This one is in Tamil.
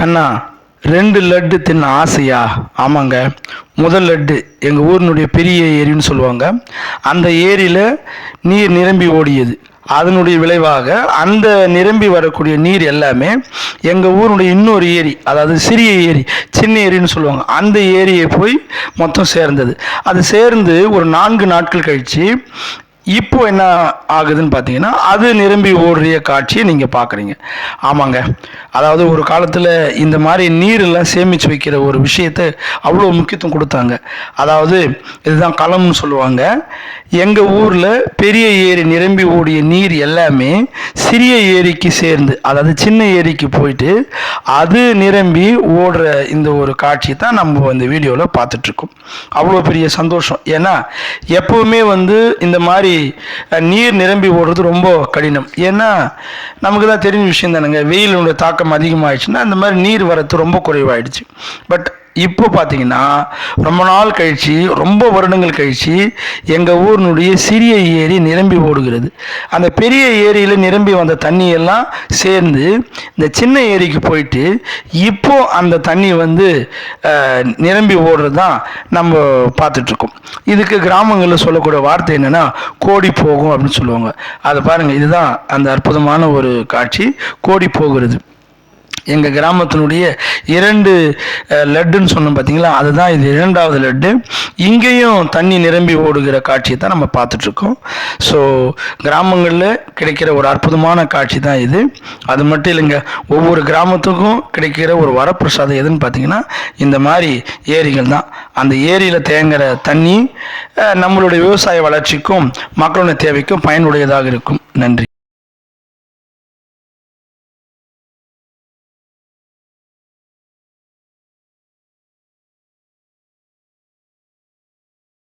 கண்ணா ரெண்டு லட்டு தின்ன ஆசையா? ஆமாங்க. முதல் லட்டு எங்கள் ஊரினுடைய பெரிய ஏரின்னு சொல்லுவாங்க. அந்த ஏரியில் நீர் நிரம்பி ஓடியது. அதனுடைய விளைவாக அந்த நிரம்பி வரக்கூடிய நீர் எல்லாமே எங்கள் ஊருடைய இன்னொரு ஏரி அதாவது சிறிய ஏரி சின்ன ஏரின்னு சொல்லுவாங்க. அந்த ஏரியை போய் மொத்தம் சேர்ந்தது. அது சேர்ந்து ஒரு நான்கு நாட்கள் கழித்து இப்போ என்ன ஆகுதுன்னு பார்த்தீங்கன்னா அது நிரம்பி ஓடுற காட்சியை நீங்கள் பார்க்குறீங்க. ஆமாங்க. அதாவது ஒரு காலத்தில் இந்த மாதிரி நீரெல்லாம் சேமித்து வைக்கிற ஒரு விஷயத்தை அவ்வளோ முக்கியத்துவம் கொடுத்தாங்க. அதாவது இதுதான் களம்னு சொல்லுவாங்க. எங்கள் ஊரில் பெரிய ஏரி நிரம்பி ஓடிய நீர் எல்லாமே சிறிய ஏரிக்கு சேர்ந்து அதாவது சின்ன ஏரிக்கு போயிட்டு அது நிரம்பி ஓடுற இந்த ஒரு காட்சி தான் நம்ம இந்த வீடியோவில் பார்த்துட்ருக்கோம் அவ்வளோ பெரிய சந்தோஷம். ஏன்னா எப்போவுமே வந்து இந்த மாதிரி நீர் நிரம்பி ஓடுறது ரொம்ப கடினம். ஏன்னா நமக்கு தான் தெரிஞ்ச விஷயம் தானுங்க வெயிலுடைய தாக்கம் அதிகமாகிடுச்சுன்னா அந்த மாதிரி நீர் வரத்து ரொம்ப குறைவாயிடுச்சு. பட் இப்போ பார்த்தீங்கன்னா ரொம்ப நாள் கழித்து ரொம்ப வருடங்கள் கழித்து எங்கள் ஊரினுடைய சிறிய ஏரி நிரம்பி ஓடுகிறது. அந்த பெரிய ஏரியில் நிரம்பி வந்த தண்ணியெல்லாம் சேர்ந்து இந்த சின்ன ஏரிக்கு போயிட்டு இப்போ அந்த தண்ணி வந்து நிரம்பி ஓடுறது தான் நம்ம பார்த்துட்ருக்கோம். இதுக்கு கிராமங்களில் சொல்லக்கூடிய வார்த்தை என்னென்னா கோடி போகும் அப்படின்னு சொல்லுவாங்க. அதை பாருங்கள் இதுதான் அந்த அற்புதமான ஒரு காட்சி. கோடி போகிறது. எங்கள் கிராமத்தினுடைய இரண்டு லட்டுன்னு சொன்னோம் பார்த்தீங்களா அதுதான் இது இரண்டாவது லட்டு. இங்கேயும் தண்ணி நிரம்பி ஓடுகிற காட்சியை தான் நம்ம பார்த்துட்ருக்கோம். ஸோ கிராமங்களில் கிடைக்கிற ஒரு அற்புதமான காட்சி தான் இது. அது மட்டும் இல்லைங்க ஒவ்வொரு கிராமத்துக்கும் கிடைக்கிற ஒரு வரப்பிரசாதம் எதுன்னு பார்த்தீங்கன்னா இந்த மாதிரி ஏரிகள் தான். அந்த ஏரியில் தேங்குற தண்ணி நம்மளுடைய விவசாய வளர்ச்சிக்கும் மக்களுடைய தேவைக்கும் பயனுடையதாக இருக்கும். நன்றி.